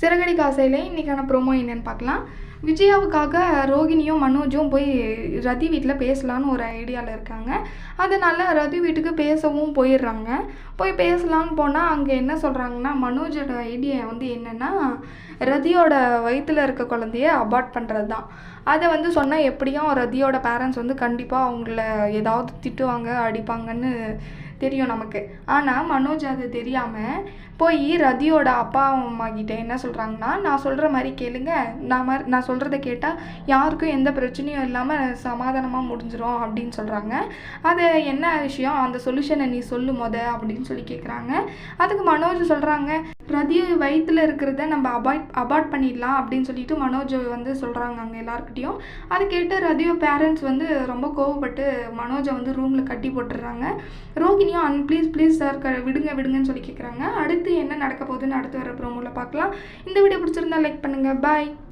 சிறகடி காசையில் இன்றைக்கான ப்ரோமோ என்னன்னு பார்க்கலாம். விஜயாவுக்காக ரோகிணியும் மனோஜும் போய் ரதி வீட்டில் பேசலான்னு ஒரு ஐடியாவில் இருக்காங்க. அதனால் ரதி வீட்டுக்கு பேசவும் போயிடுறாங்க. போய் பேசலான்னு போனால் அங்கே என்ன சொல்கிறாங்கன்னா மனோஜோட ஐடியா வந்து என்னென்னா ரதியோட வயிற்றில் இருக்க குழந்தைய அபார்ட் பண்ணுறது தான் அதை வந்து சொன்னால் எப்படியும் ரதியோட பேரண்ட்ஸ் வந்து கண்டிப்பாக அவங்கள ஏதாவது திட்டுவாங்க அடிப்பாங்கன்னு தெரியும் நமக்கு. ஆனால் மனோஜ் அது தெரியாமல் போய் ரதியோட அப்பா அம்மா கிட்ட என்ன சொல்கிறாங்கன்னா நான் சொல்கிற மாதிரி கேளுங்க. நான் மாதிரி நான் சொல்கிறத கேட்டால் யாருக்கும் எந்த பிரச்சனையும் இல்லாமல் சமாதானமாக முடிஞ்சிடும் அப்படின்னு சொல்கிறாங்க அது என்ன விஷயம்? அந்த சொல்யூஷனை நீ சொல்லு மொத அப்படின்னு சொல்லி கேட்குறாங்க அதுக்கு மனோஜ் சொல்கிறாங்க ரதி வயிற்றில் இருக்கிறத நம்ம அபாய்ட் அபார்ட் பண்ணிடலாம் அப்படின்னு சொல்லிட்டு மனோஜ் வந்து சொல்கிறாங்க அங்கே எல்லாருக்கிட்டேயும் அதை கேட்டு ரதியோ பேரண்ட்ஸ் வந்து ரொம்ப கோவப்பட்டு மனோஜை வந்து ரூமில் கட்டி போட்டுடுறாங்க. ரோகிணியும் அன் ப்ளீஸ் ப்ளீஸ் சார் க விடுங்க விடுங்கன்னு சொல்லி கேட்குறாங்க அடுத்து என்ன நடக்க போகுதுன்னு அடுத்து வர ப்ரோமோவில் பார்க்கலாம் இந்த வீடியோ பிடிச்சிருந்தா லைக் பண்ணுங்கள் பாய்